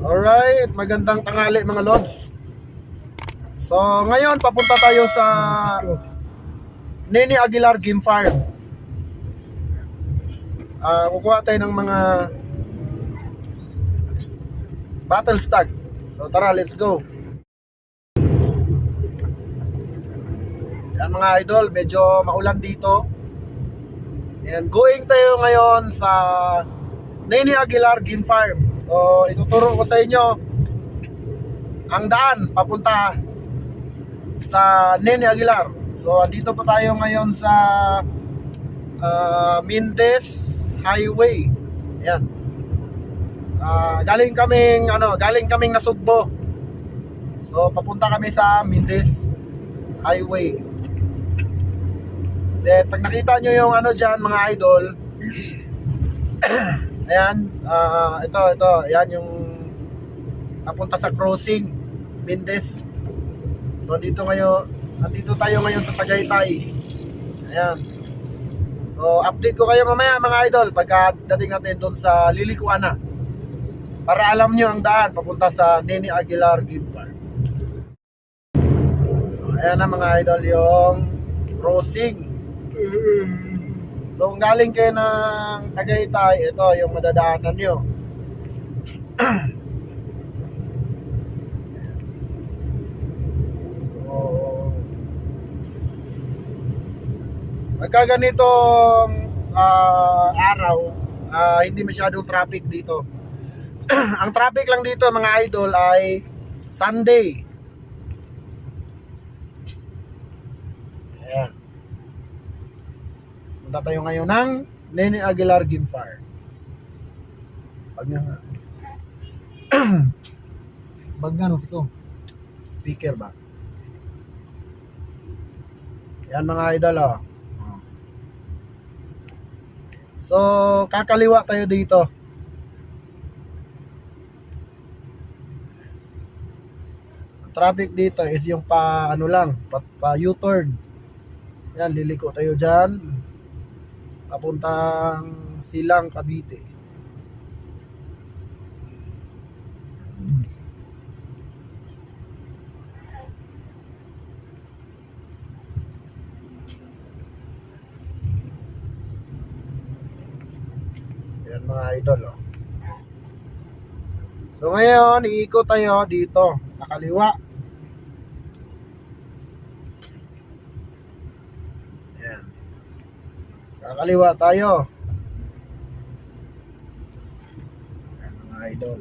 Alright, magandang tanghali mga lods. So, ngayon papunta tayo sa Nene Aguilar Game Farm. Ah, kukuha tayo ng mga battle stag. So, tara, let's go. Yan mga idol, medyo maulan dito. And going tayo ngayon sa Nene Aguilar Game Farm. So, ituturo ko sa inyo ang daan papunta sa Nene Aguilar. So, andito po tayo ngayon sa ah, Mindes Highway. Ayan. Ah, galing kaming ano, galing kaming Nasugbo. So, papunta kami sa Mindes Highway. Then, pag nakita nyo yung ano dyan, mga idol, ayan, ah, ito, ito, ayan yung napunta sa crossing, Mindes. So, dito ngayon, nandito tayo ngayon sa Tagaytay. Ayan. So, update ko kayo mamaya, mga idol, pagka dating natin doon sa Lilikuana. Para alam nyo ang daan, papunta sa Nene Aguilar Game Park. Ayan na mga idol yung crossing. So kung galing kayo ng Tagaytay, ito yung madadaanan nyo. so, pagka ganitong ah, araw, ah, hindi masyadong traffic dito. Ang traffic lang dito mga idol ay Sunday. Ayan. Punta tayo ngayon ng Nene Aguilar Game Farm. Pag nga. Pag nga siko. Speaker ba? Yan mga idol oh. So, kakaliwa tayo dito. Traffic dito is yung pa ano lang, pa, pa U-turn. Yan, liliko tayo dyan. Papuntang Silang, Cavite. Yan mga idol, oh. So ngayon, iikot tayo dito, nakaliwa. Yan. Kakaliwa tayo. Yan mga idol.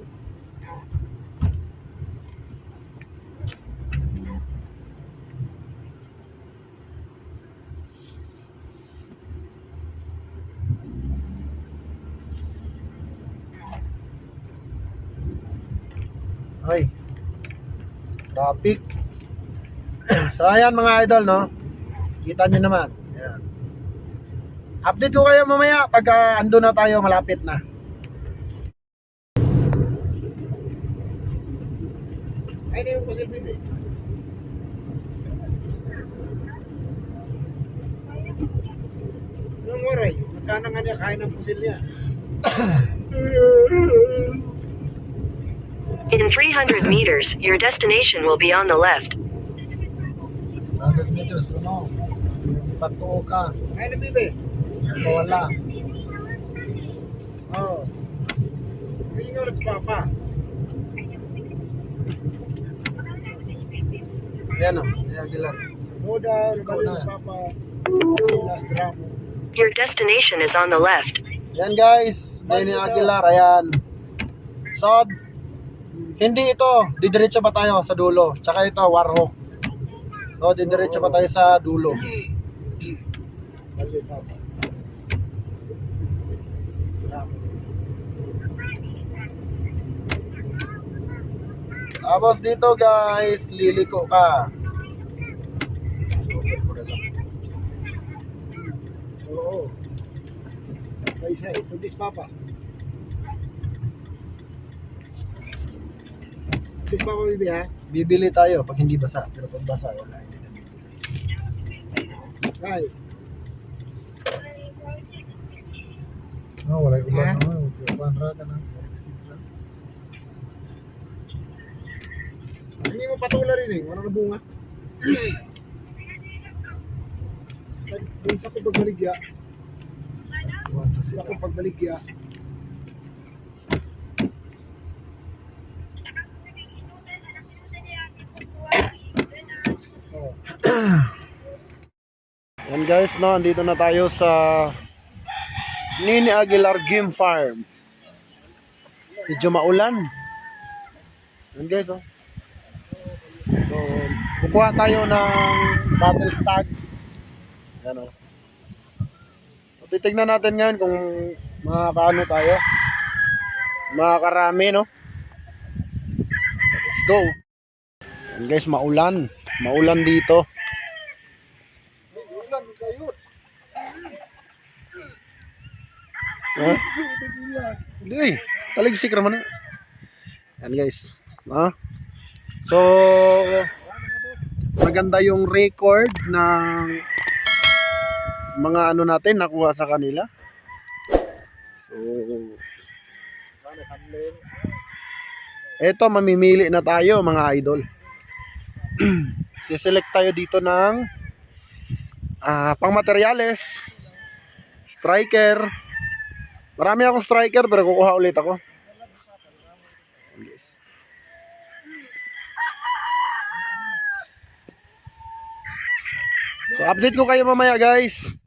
Ay. Traffic. so ayan mga idol no. Kita nyo naman. Update ko kayo mamaya pagka ando na tayo malapit na. Ay, hindi mo posible eh. Anong nga niya kain ng pusil niya? In 300 meters, your destination will be on the left. 100 meters ko no. Patuo ka. Ay, nabibi. Wala. Oh. Hindi nga si Papa. Ayan o. Ayan sila. Go down. Ikaw na. Papa. Last drop. Your destination is on the left. Yan guys. Nene Aguilar. Ayan. So, hindi ito. Didiretso pa tayo sa dulo. Tsaka ito, Warhawk. So, didiretso pa tayo sa dulo. Tapos dito guys, liliko ka. Oo. May isa, ito bis papa. Bis papa bibi ha? Bibili tayo pag hindi basa. Pero pag basa, wala. Right. No, wala ulan naman. Ulan ra ka na. Hindi mo patula rin eh. Wala na bunga. Isa ko pagbaligya. Isa ko pagbaligya. Yan guys, no, andito na tayo sa Nini Aguilar Game Farm. Medyo maulan. Yan guys, oh. So, kukuha tayo ng battle stag. Yan, oh. Titignan natin ngayon kung makakaano tayo. Makakarami, no? Let's go. Yan guys, maulan. Maulan dito. Ha? Hindi. Taligsik naman. eh. Yan guys. Ha? So, maganda yung record ng mga ano natin nakuha sa kanila. So, eto mamimili na tayo mga idol. Siselect tayo dito ng ah pang materyales, striker. Marami akong striker pero kukuha ulit ako. Yes. So update ko kayo mamaya guys.